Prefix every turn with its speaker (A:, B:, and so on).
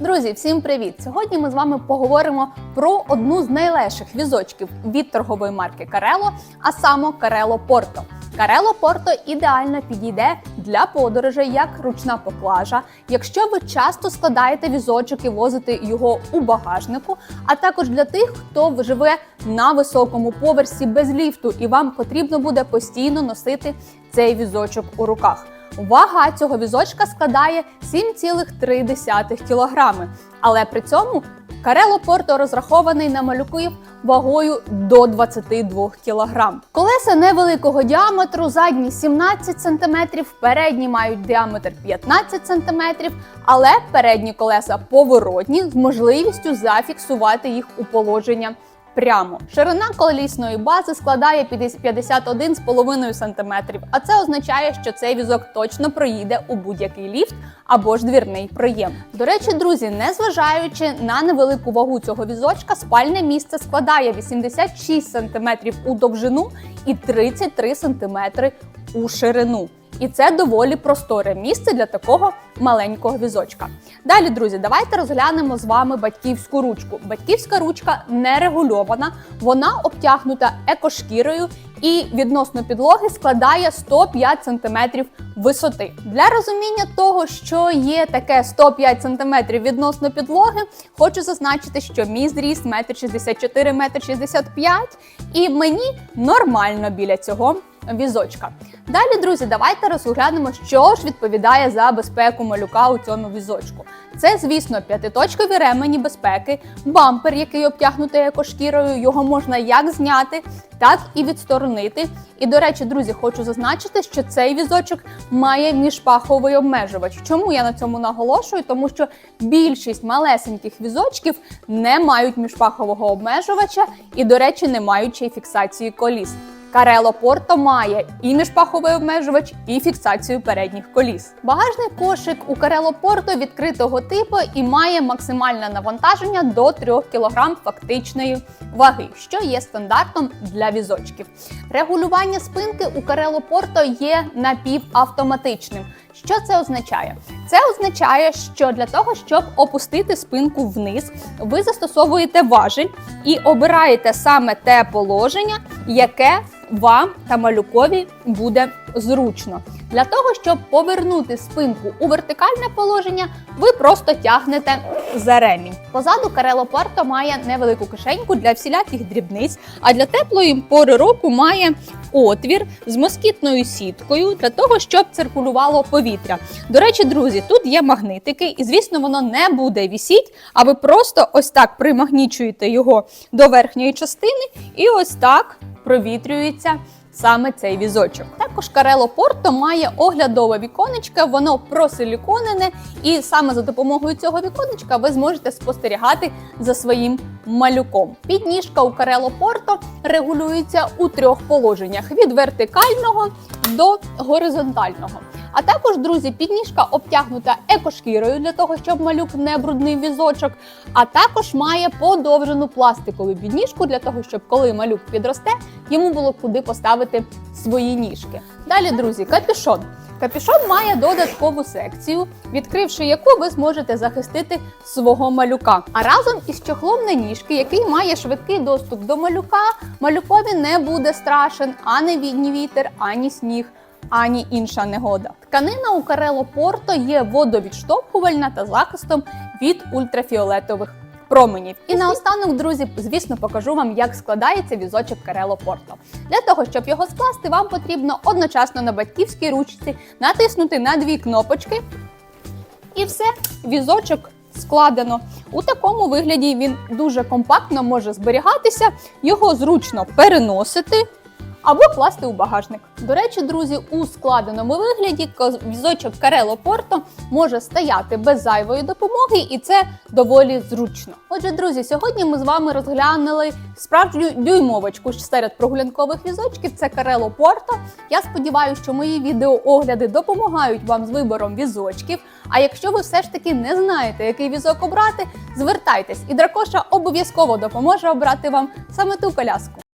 A: Друзі, всім привіт! Сьогодні ми з вами поговоримо про одну з найлегших візочків від торгової марки Карело, а саме Карело Порто. Карело Порто ідеально підійде для подорожей як ручна поклажа, якщо ви часто складаєте візочок і возите його у багажнику, а також для тих, хто живе на високому поверсі без ліфту, і вам потрібно буде постійно носити цей візочок у руках. Вага цього візочка складає 7,3 кг, але при цьому Карело Порто розрахований на малюків вагою до 22 кг. Колеса невеликого діаметру, задні 17 см, передні мають діаметр 15 см, але передні колеса поворотні з можливістю зафіксувати їх у положення прямо. Ширина колісної бази складає 51,5 см, а це означає, що цей візок точно проїде у будь-який ліфт або ж двірний проєм. До речі, друзі, незважаючи на невелику вагу цього візочка, спальне місце складає 86 см у довжину і 33 см у ширину. І це доволі просторе місце для такого маленького візочка. Далі, друзі, давайте розглянемо з вами батьківську ручку. Батьківська ручка не регульована, вона обтягнута екошкірою і відносно підлоги складає 105 см висоти. Для розуміння того, що є таке 105 см відносно підлоги, хочу зазначити, що мій зріст 1,64 м, 1,65 м, і мені нормально біля цього візочка. Далі, друзі, давайте розглянемо, що ж відповідає за безпеку малюка у цьому візочку. Це, звісно, п'ятиточкові ремені безпеки, бампер, який обтягнутий екошкірою, його можна як зняти, так і відсторонити. І, до речі, друзі, хочу зазначити, що цей візочок має міжпаховий обмежувач. Чому я на цьому наголошую? Тому що більшість малесеньких візочків не мають міжпахового обмежувача і, до речі, не мають ще й фіксації коліс. Карело Порто має і міжпаховий обмежувач, і фіксацію передніх коліс. Багажний кошик у Карело Порто відкритого типу і має максимальне навантаження до 3 кг фактичної ваги, що є стандартом для візочків. Регулювання спинки у Карело Порто є напівавтоматичним. Що це означає? Це означає, що для того, щоб опустити спинку вниз, ви застосовуєте важіль і обираєте саме те положення, яке вам та малюкові буде зручно. Для того, щоб повернути спинку у вертикальне положення, ви просто тягнете за ремінь. Позаду Карело Порто має невелику кишеньку для всіляких дрібниць, а для теплої пори року має отвір з москітною сіткою для того, щоб циркулювало повітря. До речі, друзі, тут є магнитики, і звісно, воно не буде вісіть, а ви просто ось так примагнічуєте його до верхньої частини, і ось так провітрюється саме цей візочок. Також Карело Порто має оглядове віконечко, воно просиліконене, і саме за допомогою цього віконечка ви зможете спостерігати за своїм малюком. Підніжка у Карело Порто регулюється у трьох положеннях: від вертикального до горизонтального. А також, друзі, підніжка обтягнута екошкірою для того, щоб малюк не бруднив візочок. А також має подовжену пластикову підніжку для того, щоб коли малюк підросте, йому було куди поставити свої ніжки. Далі, друзі, капюшон. Капюшон має додаткову секцію, відкривши яку ви зможете захистити свого малюка. А разом із чохлом на ніжки, який має швидкий доступ до малюка, малюкові не буде страшен ані відні вітер, ані сніг ані інша негода. Тканина у Карело Порто є водовідштовхувальна та захистом від ультрафіолетових променів. І наостанок, друзі, звісно, покажу вам, як складається візочок Карело Порто. Для того, щоб його скласти, вам потрібно одночасно на батьківській ручці натиснути на дві кнопочки. І все, візочок складено. У такому вигляді він дуже компактно може зберігатися, його зручно переносити або класти у багажник. До речі, друзі, у складеному вигляді візочок Карело Порто може стояти без зайвої допомоги, і це доволі зручно. Отже, друзі, сьогодні ми з вами розглянули справжню дюймовочку серед прогулянкових візочків. Це Карело Порто. Я сподіваюся, що мої відеоогляди допомагають вам з вибором візочків. А якщо ви все ж таки не знаєте, який візок обрати, звертайтесь, і дракоша обов'язково допоможе обрати вам саме ту коляску.